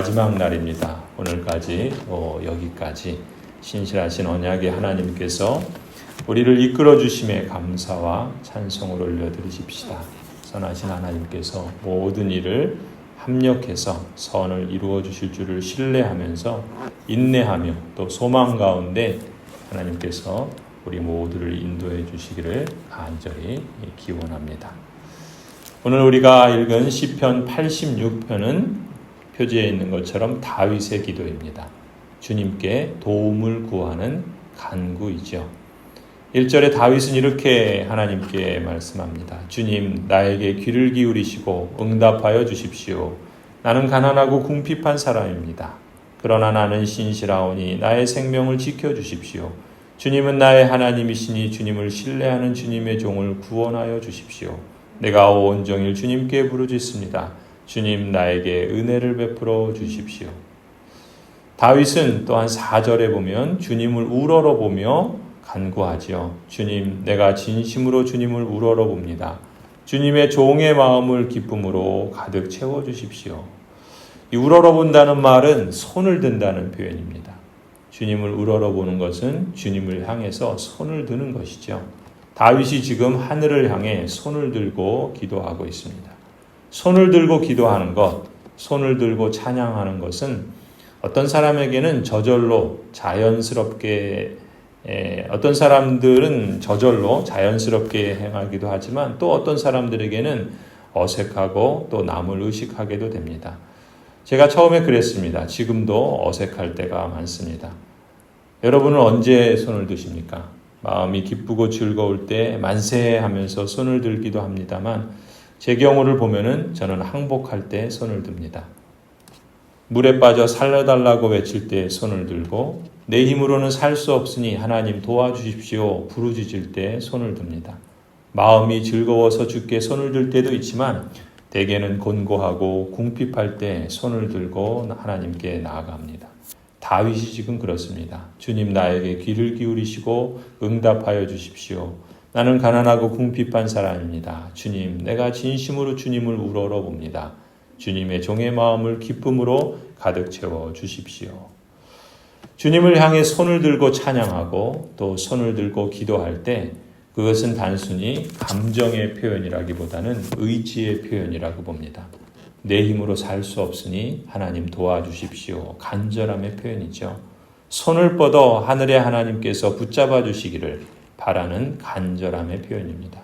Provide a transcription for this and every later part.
마지막 날입니다. 오늘까지 어, 여기까지 신실하신 언약의 하나님께서 우리를 이끌어 주심에 감사와 찬송을 올려드리십시다. 선하신 하나님께서 모든 일을 합력해서 선을 이루어 주실 줄을 신뢰하면서 인내하며 또 소망 가운데 하나님께서 우리 모두를 인도해 주시기를 간절히 기원합니다. 오늘 우리가 읽은 시편 86편은 표지에 있는 것처럼 다윗의 기도입니다. 주님께 도움을 구하는 간구이죠. 1절에 다윗은 이렇게 하나님께 말씀합니다. 주님, 나에게 귀를 기울이시고 응답하여 주십시오. 나는 가난하고 궁핍한 사람입니다. 그러나 나는 신실하오니 나의 생명을 지켜 주십시오. 주님은 나의 하나님이시니 주님을 신뢰하는 주님의 종을 구원하여 주십시오. 내가 온종일 주님께 부르짖습니다. 주님 나에게 은혜를 베풀어 주십시오. 다윗은 또한 4절에 보면 주님을 우러러 보며 간구하지요. 주님, 내가 진심으로 주님을 우러러 봅니다. 주님의 종의 마음을 기쁨으로 가득 채워 주십시오. 이 우러러 본다는 말은 손을 든다는 표현입니다. 주님을 우러러 보는 것은 주님을 향해서 손을 드는 것이죠. 다윗이 지금 하늘을 향해 손을 들고 기도하고 있습니다. 손을 들고 기도하는 것, 손을 들고 찬양하는 것은 어떤 사람에게는 저절로 자연스럽게 에, 어떤 사람들은 저절로 자연스럽게 행하기도 하지만 또 어떤 사람들에게는 어색하고 또 남을 의식하게도 됩니다. 제가 처음에 그랬습니다. 지금도 어색할 때가 많습니다. 여러분은 언제 손을 드십니까? 마음이 기쁘고 즐거울 때 만세 하면서 손을 들기도 합니다만 제 경우를 보면은 저는 항복할 때 손을 듭니다. 물에 빠져 살려달라고 외칠 때 손을 들고 내 힘으로는 살 수 없으니 하나님 도와주십시오 부르짖을 때 손을 듭니다. 마음이 즐거워서 주께 손을 들 때도 있지만 대개는 곤고하고 궁핍할 때 손을 들고 하나님께 나아갑니다. 다윗이 지금 그렇습니다. 주님 나에게 귀를 기울이시고 응답하여 주십시오. 나는 가난하고 궁핍한 사람입니다. 주님, 내가 진심으로 주님을 우러러 봅니다. 주님의 종의 마음을 기쁨으로 가득 채워 주십시오. 주님을 향해 손을 들고 찬양하고 또 손을 들고 기도할 때 그것은 단순히 감정의 표현이라기보다는 의지의 표현이라고 봅니다. 내 힘으로 살 수 없으니 하나님 도와주십시오. 간절함의 표현이죠. 손을 뻗어 하늘의 하나님께서 붙잡아 주시기를 바라는 간절함의 표현입니다.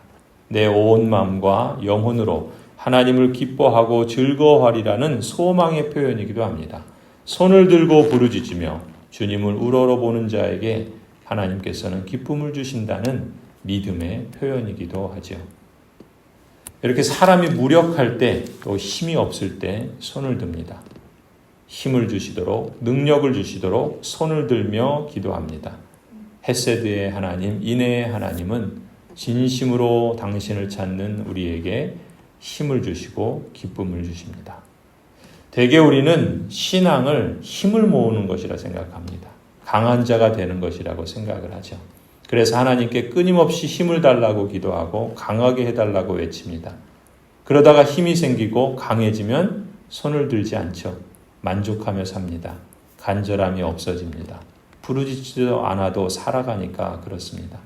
내 온 마음과 영혼으로 하나님을 기뻐하고 즐거워하리라는 소망의 표현이기도 합니다. 손을 들고 부르짖으며 주님을 우러러 보는 자에게 하나님께서는 기쁨을 주신다는 믿음의 표현이기도 하죠. 이렇게 사람이 무력할 때 또 힘이 없을 때 손을 듭니다. 힘을 주시도록 능력을 주시도록 손을 들며 기도합니다. 헤세드의 하나님, 인애의 하나님은 진심으로 당신을 찾는 우리에게 힘을 주시고 기쁨을 주십니다. 대개 우리는 신앙을 힘을 모으는 것이라 생각합니다. 강한 자가 되는 것이라고 생각을 하죠. 그래서 하나님께 끊임없이 힘을 달라고 기도하고 강하게 해달라고 외칩니다. 그러다가 힘이 생기고 강해지면 손을 들지 않죠. 만족하며 삽니다. 간절함이 없어집니다. 부르짖지도 않아도 살아가니까 그렇습니다.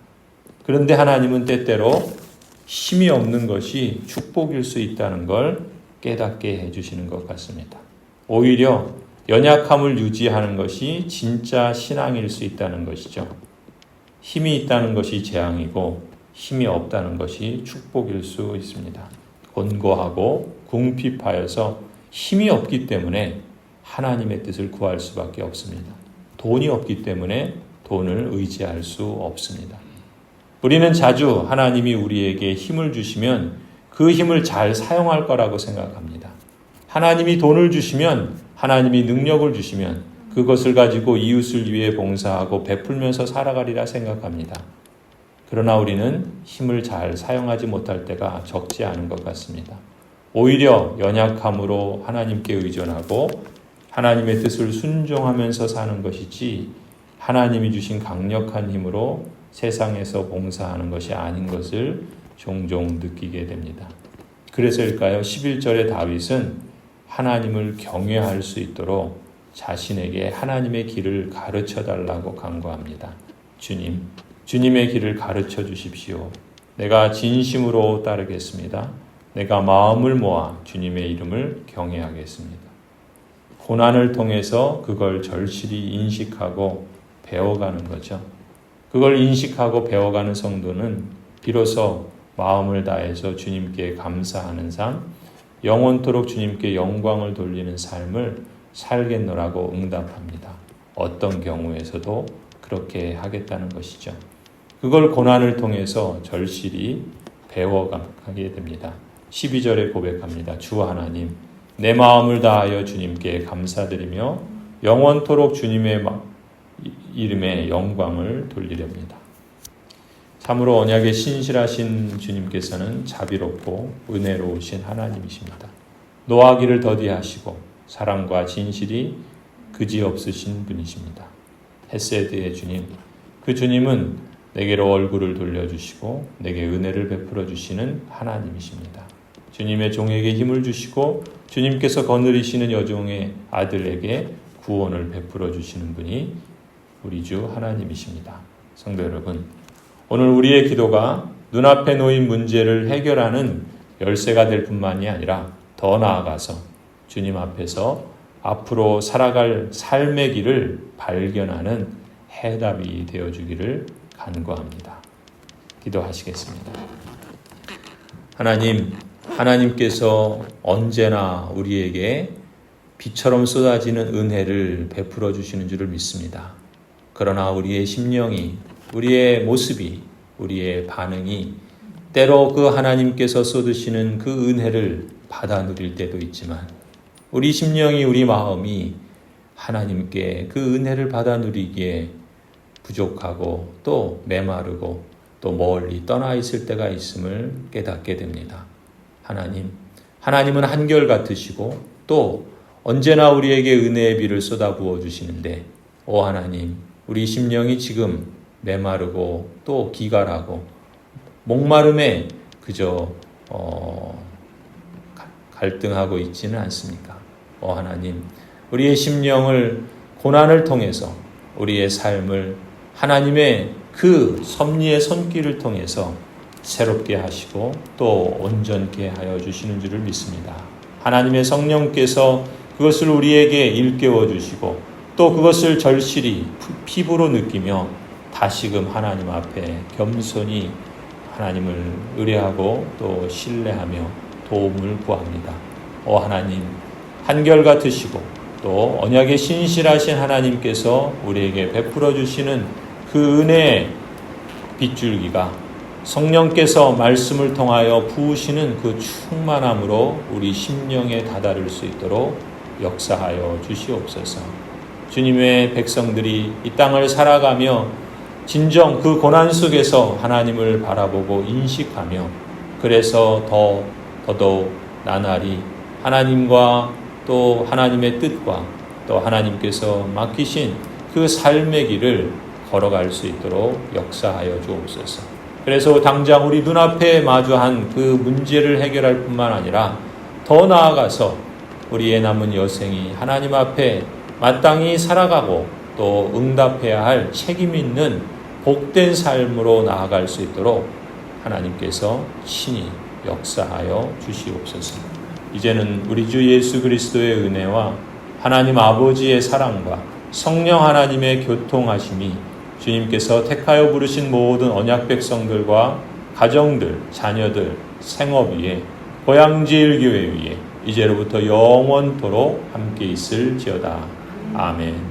그런데 하나님은 때때로 힘이 없는 것이 축복일 수 있다는 걸 깨닫게 해주시는 것 같습니다. 오히려 연약함을 유지하는 것이 진짜 신앙일 수 있다는 것이죠. 힘이 있다는 것이 재앙이고 힘이 없다는 것이 축복일 수 있습니다. 곤고하고 궁핍하여서 힘이 없기 때문에 하나님의 뜻을 구할 수밖에 없습니다. 돈이 없기 때문에 돈을 의지할 수 없습니다. 우리는 자주 하나님이 우리에게 힘을 주시면 그 힘을 잘 사용할 거라고 생각합니다. 하나님이 돈을 주시면 하나님이 능력을 주시면 그것을 가지고 이웃을 위해 봉사하고 베풀면서 살아가리라 생각합니다. 그러나 우리는 힘을 잘 사용하지 못할 때가 적지 않은 것 같습니다. 오히려 연약함으로 하나님께 의존하고 하나님의 뜻을 순종하면서 사는 것이지 하나님이 주신 강력한 힘으로 세상에서 봉사하는 것이 아닌 것을 종종 느끼게 됩니다. 그래서일까요? 11절의 다윗은 하나님을 경외할 수 있도록 자신에게 하나님의 길을 가르쳐 달라고 간구합니다. 주님, 주님의 길을 가르쳐 주십시오. 내가 진심으로 따르겠습니다. 내가 마음을 모아 주님의 이름을 경외하겠습니다. 고난을 통해서 그걸 절실히 인식하고 배워가는 거죠. 그걸 인식하고 배워가는 성도는 비로소 마음을 다해서 주님께 감사하는 삶, 영원토록 주님께 영광을 돌리는 삶을 살겠노라고 응답합니다. 어떤 경우에서도 그렇게 하겠다는 것이죠. 그걸 고난을 통해서 절실히 배워가게 됩니다. 12절에 고백합니다. 주 하나님, 내 마음을 다하여 주님께 감사드리며 영원토록 주님의 이름의 영광을 돌리렵니다. 참으로 언약에 신실하신 주님께서는 자비롭고 은혜로우신 하나님이십니다. 노하기를 더디하시고 사랑과 진실이 그지없으신 분이십니다. 헤세드의 주님, 그 주님은 내게로 얼굴을 돌려주시고 내게 은혜를 베풀어 주시는 하나님이십니다. 주님의 종에게 힘을 주시고 주님께서 거느리시는 여종의 아들에게 구원을 베풀어 주시는 분이 우리 주 하나님이십니다. 성도 여러분, 오늘 우리의 기도가 눈앞에 놓인 문제를 해결하는 열쇠가 될 뿐만이 아니라 더 나아가서 주님 앞에서 앞으로 살아갈 삶의 길을 발견하는 해답이 되어 주기를 간구합니다. 기도하시겠습니다. 하나님, 하나님께서 언제나 우리에게 비처럼 쏟아지는 은혜를 베풀어 주시는 줄을 믿습니다. 그러나 우리의 심령이 우리의 모습이, 우리의 반응이 때로 그 하나님께서 쏟으시는 그 은혜를 받아 누릴 때도 있지만 우리 심령이 우리 마음이 하나님께 그 은혜를 받아 누리기에 부족하고 또 메마르고 또 멀리 떠나 있을 때가 있음을 깨닫게 됩니다. 하나님, 하나님은 한결 같으시고 또 언제나 우리에게 은혜의 비를 쏟아부어 주시는데 오 하나님, 우리 심령이 지금 메마르고 또 기갈하고 목마름에 그저 어, 갈등하고 있지는 않습니까? 어 하나님, 우리의 심령을 고난을 통해서 우리의 삶을 하나님의 그 섭리의 손길을 통해서 새롭게 하시고 또 온전케 하여 주시는 줄을 믿습니다. 하나님의 성령께서 그것을 우리에게 일깨워 주시고 또 그것을 절실히 피부로 느끼며 다시금 하나님 앞에 겸손히 하나님을 의뢰하고 또 신뢰하며 도움을 구합니다. 오 하나님, 한결같으시고 또 언약에 신실하신 하나님께서 우리에게 베풀어 주시는 그 은혜의 빗줄기가 성령께서 말씀을 통하여 부으시는 그 충만함으로 우리 심령에 다다를 수 있도록 역사하여 주시옵소서. 주님의 백성들이 이 땅을 살아가며 진정 그 고난 속에서 하나님을 바라보고 인식하며 그래서 더 더더욱 나날이 하나님과 또 하나님의 뜻과 또 하나님께서 맡기신 그 삶의 길을 걸어갈 수 있도록 역사하여 주옵소서. 그래서 당장 우리 눈앞에 마주한 그 문제를 해결할 뿐만 아니라 더 나아가서 우리의 남은 여생이 하나님 앞에 마땅히 살아가고 또 응답해야 할 책임 있는 복된 삶으로 나아갈 수 있도록 하나님께서 친히 역사하여 주시옵소서. 이제는 우리 주 예수 그리스도의 은혜와 하나님 아버지의 사랑과 성령 하나님의 교통하심이 주님께서 택하여 부르신 모든 언약 백성들과 가정들, 자녀들, 생업 위에 고향지일 교회 위에 이제로부터 영원토록 함께 있을지어다. 아멘.